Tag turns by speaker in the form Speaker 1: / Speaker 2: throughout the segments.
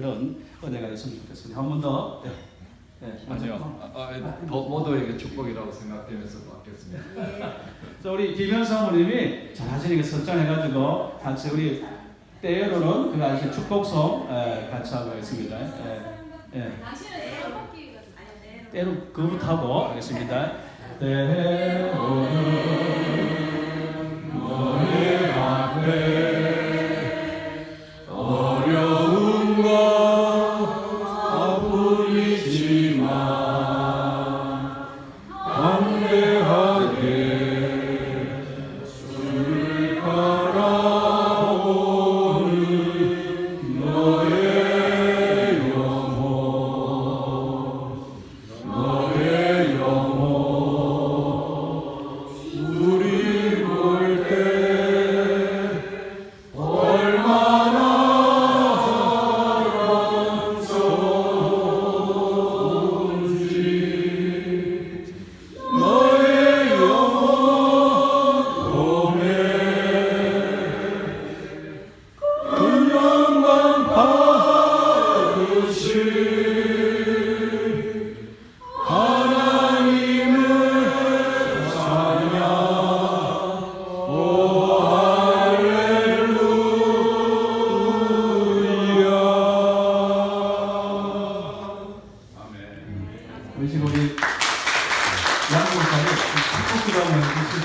Speaker 1: 그런 은혜가 있으면 좋겠습니다. 한 번 더. 네. 네.
Speaker 2: 아니요. 아, 아, 모- 모두에게 축복이라고 생각되면서 받겠습니다.
Speaker 1: 자, 우리 김현 사모님이 잘하시니까 선장해가지고 같이 우리 때로는 그 아시 축복송 에, 같이 하고 있습니다. 예, 예.
Speaker 3: 네.
Speaker 1: 때로 그부터 하고 하겠습니다. 때로는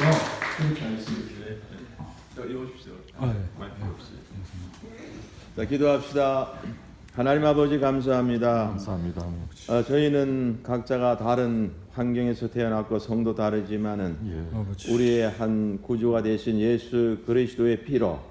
Speaker 1: 해주시고 그렇게 하겠습니다
Speaker 4: 자, 기도합시다. 하나님 아버지 감사합니다.
Speaker 5: 감사합니다.
Speaker 4: 어, 저희는 각자가 다른 환경에서 태어났고 성도 다르지만은
Speaker 5: 예.
Speaker 4: 우리의 한 구주가 되신 예수 그리스도의 피로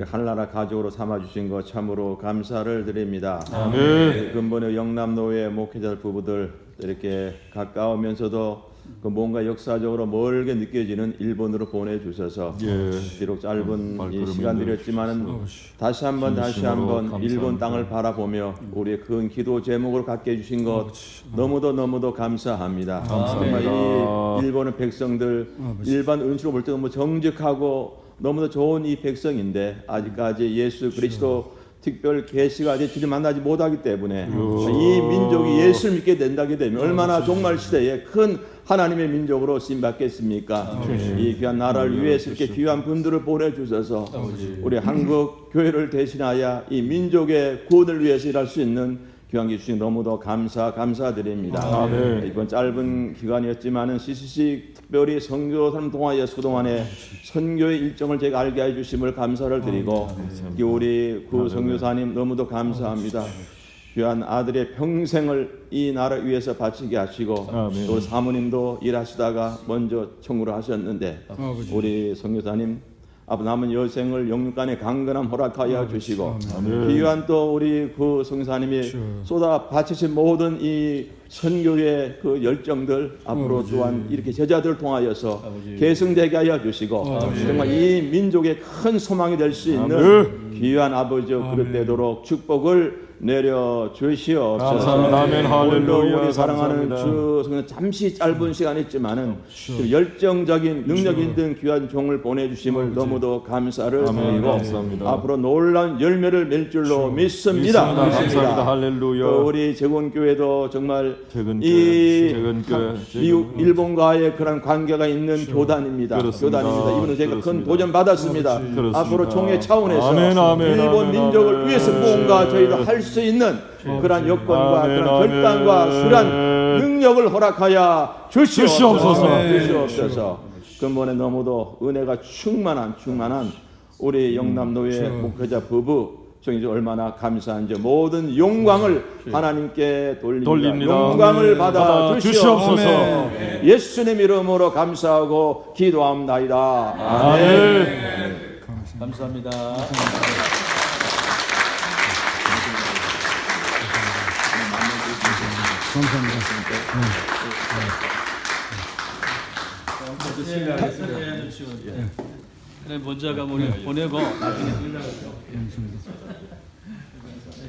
Speaker 4: 하늘나라 가족으로 삼아 주신 것 참으로 감사를 드립니다.
Speaker 5: 아멘.
Speaker 4: 근본의 영남노회 목회자 부부들 이렇게 가까우면서도 그 뭔가 역사적으로 멀게 느껴지는 일본으로 보내주셔서
Speaker 5: 예.
Speaker 4: 비록 짧은 이
Speaker 5: 말걸음인데.
Speaker 4: 시간들이었지만은. 다시 한번 다시 한번. 일본 땅을 바라보며 우리의 큰 기도 제목을 갖게 해주신 것 너무도 너무도 감사합니다.
Speaker 5: 감사합니다.
Speaker 4: 정말 이 일본의 백성들
Speaker 5: 아버지.
Speaker 4: 일반 은수로 볼때 너무 정직하고 너무도 좋은 이 백성인데 아직까지 예수 그리스도 특별 계시가 되지를 만나지 못하기 때문에 이 민족이 예수를 믿게 된다게 되면 얼마나 종말 시대에 큰 하나님의 민족으로 쓰임 받겠습니까? 이 귀한 나라를 위해서 이렇게 귀한 분들을 보내주셔서 우리 한국 교회를 대신하여 이 민족의 구원을 위해서 일할 수 있는 귀한 기 주신 너무도 감사 감사드립니다.
Speaker 5: 아멘.
Speaker 4: 이번 짧은 기간이었지만은 CCC 특별히 선교사람 동아에서 그동안에 선교의 일정을 제가 알게 해 주심을 감사를 드리고 특히 우리 구 선교사님 너무도 감사합니다. 귀한 아들의 평생을 이 나라 위해서 바치게 하시고
Speaker 5: 아멘.
Speaker 4: 또 사모님도 일하시다가 먼저 청구를 하셨는데 우리 선교사님 앞 남은 여생을 영육간의 강건함 허락하여 주시고 귀한 또 우리 그 성사님이 쏟아 바치신 모든 이 선교의 그 열정들 앞으로 또한 이렇게 제자들을 통하여서 계승되게 하여 주시고 정말 이 민족의 큰 소망이 될 수 있는 귀한 아버지여 그릇 되도록 축복을 내려 주시옵소서.
Speaker 5: 감사합니다. 아멘.
Speaker 4: 오늘도 우리 사랑하는. 주 성령 잠시 짧은 시간이지만은 그 열정적인 능력 있는 귀한 종을 보내주심을 너무도 감사를. 드리고
Speaker 5: 감사합니다.
Speaker 4: 앞으로 놀라운 열매를 맺을 줄로 믿습니다.
Speaker 5: 믿습니다. 감사합니다. 할렐루야.
Speaker 4: 또 우리 재건교회도 정말
Speaker 5: 재건교회,
Speaker 4: 이
Speaker 5: 재건교회,
Speaker 4: 한-
Speaker 5: 재건-
Speaker 4: 미국 일본과의 그런 관계가 있는 교단입니다.
Speaker 5: 그렇습니다.
Speaker 4: 교단입니다. 이분은 제가 큰
Speaker 5: 그렇습니다.
Speaker 4: 도전 받았습니다.
Speaker 5: 그렇습니다.
Speaker 4: 앞으로 종의 차원에서
Speaker 5: 아멘, 아멘,
Speaker 4: 일본
Speaker 5: 아멘,
Speaker 4: 민족을
Speaker 5: 아멘.
Speaker 4: 위해서 무언가 저희도 할 수 있는 그런 여건과
Speaker 5: 아멘,
Speaker 4: 그런
Speaker 5: 아멘.
Speaker 4: 결단과 그런 능력을 허락하여 주시옵소서.
Speaker 5: 주시옵소서.
Speaker 4: 주시옵소서. 근본에 너무도 은혜가 충만한 충만한 우리 영남노회 목회자 부부 정이 얼마나 감사한지 모든 영광을 하나님께 돌립니다.
Speaker 5: 돌립니다.
Speaker 4: 영광을 받아
Speaker 5: 받아
Speaker 4: 주시옵소서. 예수님 이름으로 감사하고 기도합나이다.
Speaker 5: 아멘.
Speaker 1: 감사합니다. 감사합니다. 먼저 가 우리 보내고 나중에 연락을 줘.